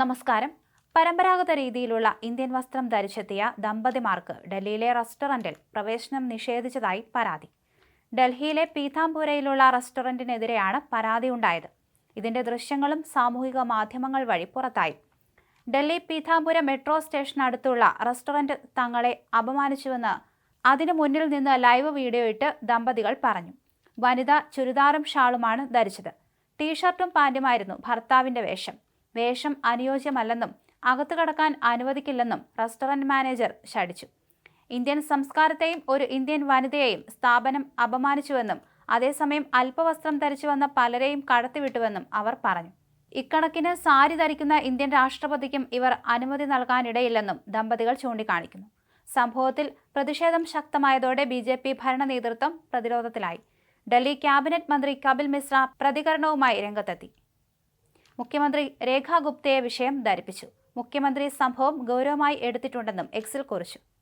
നമസ്കാരം. പരമ്പരാഗത രീതിയിലുള്ള ഇന്ത്യൻ വസ്ത്രം ധരിച്ചെത്തിയ ദമ്പതിമാർക്ക് ഡൽഹിയിലെ റെസ്റ്റോറന്റിൽ പ്രവേശനം നിഷേധിച്ചതായി പരാതി. ഡൽഹിയിലെ പീതാംപുരയിലുള്ള റെസ്റ്റോറന്റിനെതിരെയാണ് പരാതി ഉണ്ടായത്. ഇതിന്റെ ദൃശ്യങ്ങളും സാമൂഹിക മാധ്യമങ്ങൾ വഴി പുറത്തായി. ഡൽഹി പീതാംപുര മെട്രോ സ്റ്റേഷനടുത്തുള്ള റെസ്റ്റോറന്റ് തങ്ങളെ അപമാനിച്ചുവെന്ന് അതിനു മുന്നിൽ നിന്ന് ലൈവ് വീഡിയോ ഇട്ട് ദമ്പതികൾ പറഞ്ഞു. വനിത ചുരിദാറും ഷാളുമാണ് ധരിച്ചത്. ടീഷർട്ടും പാന്റുമായിരുന്നു ഭർത്താവിന്റെ വേഷം. വേഷം അനുയോജ്യമല്ലെന്നും അകത്തു കടക്കാൻ അനുവദിക്കില്ലെന്നും റെസ്റ്റോറന്റ് മാനേജർ ശടിച്ചു ഇന്ത്യൻ സംസ്കാരത്തെയും ഒരു ഇന്ത്യൻ വനിതയെയും സ്ഥാപനം അപമാനിച്ചുവെന്നും അതേസമയം അല്പവസ്ത്രം ധരിച്ചു വന്ന പലരെയും കടത്തിവിട്ടുവെന്നും അവർ പറഞ്ഞു. ഇക്കണക്കിന് സാരി ധരിക്കുന്ന ഇന്ത്യൻ രാഷ്ട്രപതിക്കും ഇവർ അനുമതി നൽകാനിടയില്ലെന്നും ദമ്പതികൾ ചൂണ്ടിക്കാണിക്കുന്നു. സംഭവത്തിൽ പ്രതിഷേധം ശക്തമായതോടെ ബി ജെ പി ഭരണ നേതൃത്വം പ്രതിരോധത്തിലായി. ഡൽഹി ക്യാബിനറ്റ് മന്ത്രി കപിൽ മിശ്ര പ്രതികരണവുമായി രംഗത്തെത്തി. മുഖ്യമന്ത്രി രേഖാ ഗുപ്തയെ വിഷയം ധരിപ്പിച്ചു. മുഖ്യമന്ത്രി സംഭവം ഗൗരവമായി എടുത്തിട്ടുണ്ടെന്നും എക്സിൽ കുറിച്ചു.